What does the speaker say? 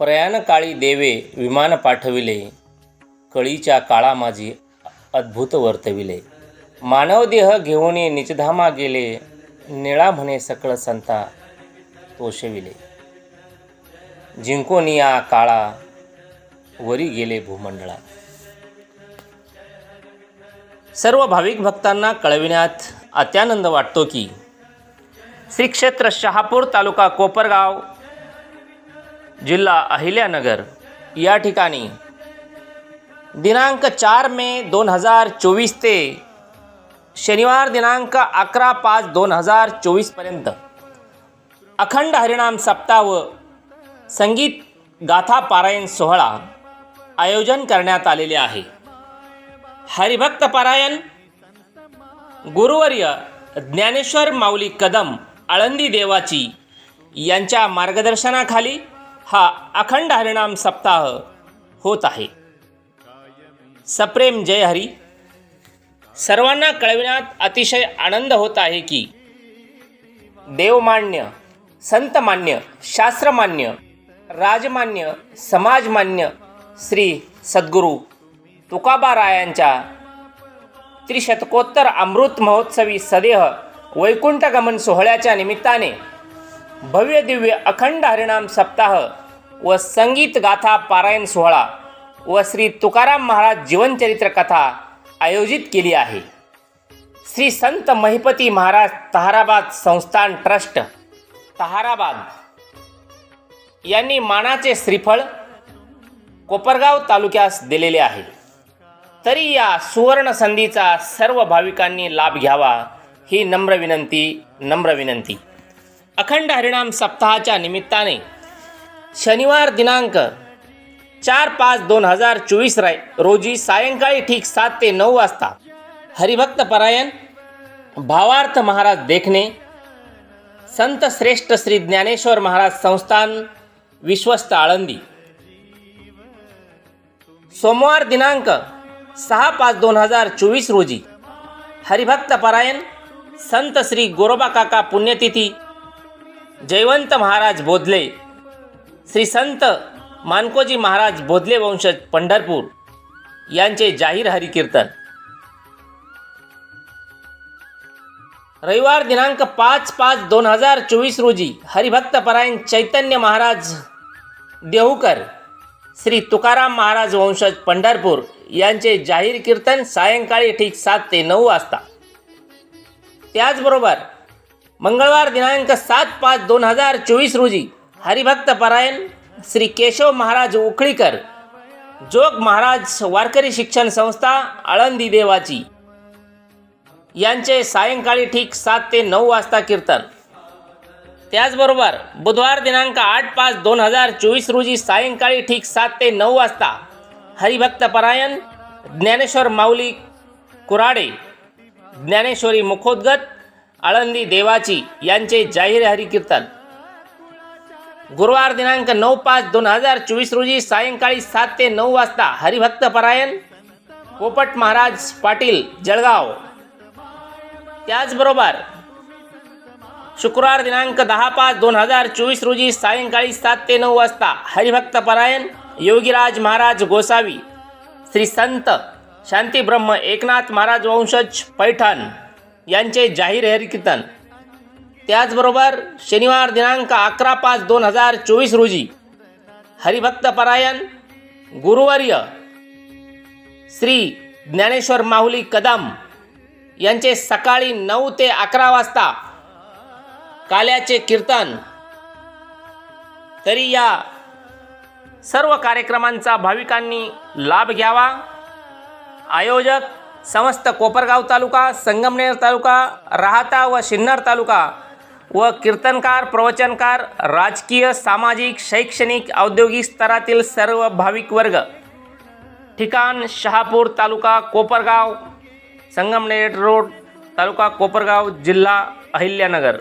प्रयाणकाळी देवे विमान पाठविले. कळीच्या काळा माझी अद्भुत वर्तविले. मानवदेह घेऊन निजधामा गेले. निळा म्हणे सकळ संता तोषविले जिंकोनिया काळा वरी गेले भूमंडळा सर्व भाविक भक्तांना कळविण्यात अत्यानंद वाटतो की श्री क्षेत्र शहापूर तालुका कोपरगाव जिल्हा अहिल्यानगर या ठिकाणी. दिनांक चार मे दोन हजार चोवीस ते शनिवार दिनांक अकरा पाच दोन हजार चोवीसपर्यंत अखंड हरिणाम सप्ताह व संगीत गाथा पारायण सोहळा आयोजन करण्यात आलेले आहे. हरिभक्त पारायण गुरुवर्य ज्ञानेश्वर माऊली कदम आळंदी देवाची यांच्या मार्गदर्शनाखाली हा अखंड हरिणाम सप्ताह होत आहे. सप्रेम जय हरी. सर्वांना कळविण्यात अतिशय आनंद होत आहे की देवमान्य संतमान्य शास्त्रमान्य राजमान्य समाजमान्य श्री सद्गुरू तुकाबारायांच्या त्रिशतकोत्तर अमृत महोत्सवी सदेह वैकुंठगमन सोहळ्याच्या निमित्ताने भव्य दिव्य अखंड हरिणाम सप्ताह व संगीत गाथा पारायण सोहळा व श्री तुकाराम महाराज जीवनचरित्र कथा आयोजित केली आहे. श्री संत महिपती महाराज तहाराबाद संस्थान ट्रस्ट तहाराबाद. यांनी मानाचे श्रीफळ कोपरगाव तालुक्यास दिलेले आहे. तरी या सुवर्ण संधीचा सर्व भाविकांनी लाभ घ्यावा ही नम्र विनंती नम्र विनंती. अखंड हरिणाम सप्ताहाच्या निमित्ताने शनिवार दिनांक चार पाच दोन हजार चोवीस राय रोजी सायंकाळी ठीक सात ते नऊ वाजता हरिभक्त परायण भावार्थ महाराज देखणे संत श्रेष्ठ श्री ज्ञानेश्वर महाराज संस्थान विश्वस्त आळंदी. सोमवार दिनांक सहा पाच दोन हजार चोवीस रोजी हरिभक्त परायण संत श्री गोरोबा काका पुण्यतिथी जयवंत महाराज बोधले. श्री संत मानकोजी महाराज बोधले वंशज पंढरपूर. यांचे जाहीर हरिकीर्तन. रविवार दिनांक पाच पाच दोन हजार चोवीस रोजी हरिभक्त परायण चैतन्य महाराज देहूकर श्री तुकाराम महाराज वंशज पंढरपूर यांचे जाहीर कीर्तन सायंकाळी ठीक सात ते नऊ वाजता. त्याचबरोबर मंगळवार दिनांक सात पाच दोन हजार चोवीस रोजी हरिभक्त परायण श्री केशव महाराज उखळीकर जोग महाराज वारकरी शिक्षण संस्था आळंदी देवाची. यांचे सायंकाळी ठीक सात ते नऊ वाजता कीर्तन. त्याचबरोबर बुधवार दिनांक आठ पाच दोन हजार चोवीस रोजी सायंकाळी ठीक सात ते नऊ वाजता हरिभक्त परायण ज्ञानेश्वर माऊली कुराडे ज्ञानेश्वरी मुखोद्गत आळंदी देवाची यांचे जाहीर हरिकीर्तन. गुरुवार दिनांक नऊ पाच दोन हजार चोवीस रोजी सायंकाळी सात ते नऊ वाजता हरिभक्त परायण पोपट महाराज पाटील जळगाव. त्याचबरोबर शुक्रवार दिनांक दहा पाच दोन हजार चोवीस रोजी सायंकाळी सात ते नऊ वाजता हरिभक्त परायण योगीराज महाराज गोसावी श्री संत शांतीब्रह्म एकनाथ महाराज वंशज पैठण. यांचे जाहीर हरिकीर्तन त्याचबरोबर शनिवार दिनांक अकरा पाच दोन हजार चोवीस रोजी हरिभक्त परायण गुरुवर्य श्री ज्ञानेश्वर माहुली कदम यांचे सकाळी नऊ ते अकरा वाजता काल्याचे कीर्तन. तरी या सर्व कार्यक्रमांचा भाविकांनी लाभ घ्यावा. आयोजक समस्त कोपरगाव तालुका संगमनेर तालुका राहता व सिन्नर तालुका व कीर्तनकार प्रवचनकार राजकीय सामाजिक शैक्षणिक औद्योगिक स्तरातील सर्व भाविक वर्ग. ठिकाण शहापूर तालुका कोपरगाव संगमनेर रोड तालुका कोपरगाव जिल्हा अहिल्यानगर.